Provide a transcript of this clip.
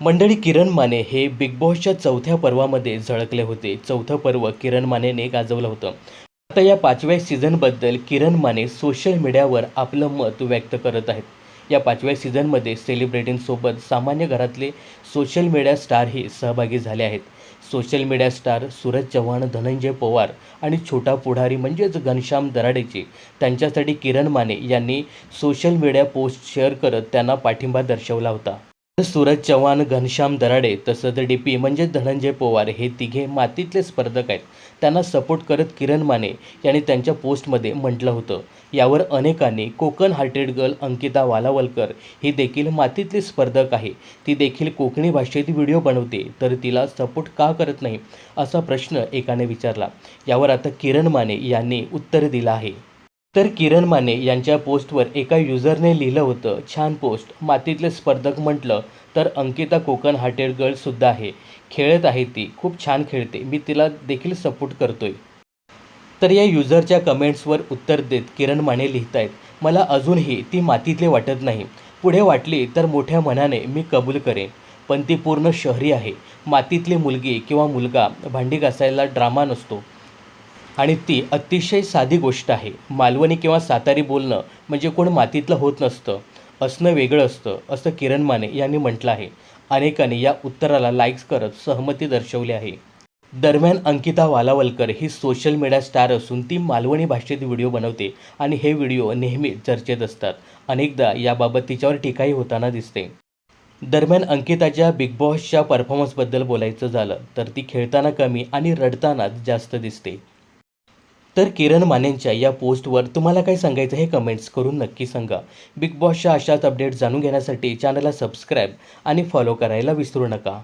मंडळी किरण माने हे बिग बॉसच्या चौथ्या पर्वामध्ये झळकले होते. चौथं पर्व किरण मानेने गाजवलं होतं. आता या पाचव्या सीझनबद्दल किरण माने सोशल मीडियावर आपलं मत व्यक्त करत आहेत. या पाचव्या सीझनमध्ये सेलिब्रिटींसोबत सामान्य घरातले सोशल मीडिया स्टारही सहभागी झाले आहेत. Social media star Suraj Chavan Dhananjay Pawar आणि छोटा पुढारी म्हणजेच घनश्याम दराडेचे त्यांच्यासाठी किरण माने यांनी सोशल मीडिया पोस्ट शेअर करत त्यांना पाठिंबा दर्शवला होता. सूरज चव्हाण घनश्याम दराडे तसंच डी पी म्हणजेच धनंजय पवार हे तिघे मातीतले स्पर्धक आहेत. त्यांना सपोर्ट करत किरण माने यांनी त्यांच्या पोस्टमध्ये म्हटलं होतं. यावर अनेकांनी कोकण हार्टेड गर्ल अंकिता वालावलकर ही देखील मातीतली स्पर्धक आहे. ती देखील कोकणी भाषेत व्हिडिओ बनवते तर तिला सपोर्ट का करत नाही? असा प्रश्न एकाने विचारला. यावर आता किरण माने यांनी उत्तर दिलं आहे. तर किरण माने यांच्या पोस्टवर एका युजरने लिहिलं होतं छान पोस्ट. मातीतले स्पर्धक म्हटलं तर अंकिता कोकण हार्टेड गर्लसुद्धा आहे. खेळत आहे ती. खूप छान खेळते. मी तिला देखील सपोर्ट करतोय. तर या युजरच्या कमेंट्सवर उत्तर देत किरण माने लिहित आहेत मला अजूनही ती मातीतले वाटत नाही. पुढे वाटली तर मोठ्या मनाने मी कबूल करेन. पण ती पूर्ण शहरी आहे. मातीतली मुलगी किंवा मुलगा भांडी घासायला ड्रामा नसतो. आणि ती अतिशय साधी गोष्ट आहे. मालवणी किंवा सातारी बोलणं म्हणजे कोण मातीतलं होत नसतं. असणं वेगळं असतं असं किरण माने यांनी म्हटलं आहे. अनेकांनी या उत्तराला लाईक्स करत सहमती दर्शवली आहे. दरम्यान अंकिता वालावलकर ही सोशल मीडिया स्टार असून ती मालवणी भाषेत व्हिडिओ बनवते आणि हे व्हिडिओ नेहमी चर्चेत असतात. अनेकदा याबाबत तिच्यावर टीकाही होताना दिसते. दरम्यान अंकिताच्या बिग बॉसच्या परफॉर्मन्सबद्दल बोलायचं झालं तर ती खेळताना कमी आणि रडताना जास्त दिसते. तर किरण मानेंच्या या पोस्टवर तुम्हाला काय सांगायचं हे कमेंट्स करून नक्की सांगा. बिग बॉसच्या अशाच अपडेट जाणून घेण्यासाठी चॅनलला सबस्क्राईब आणि फॉलो करायला विसरू नका.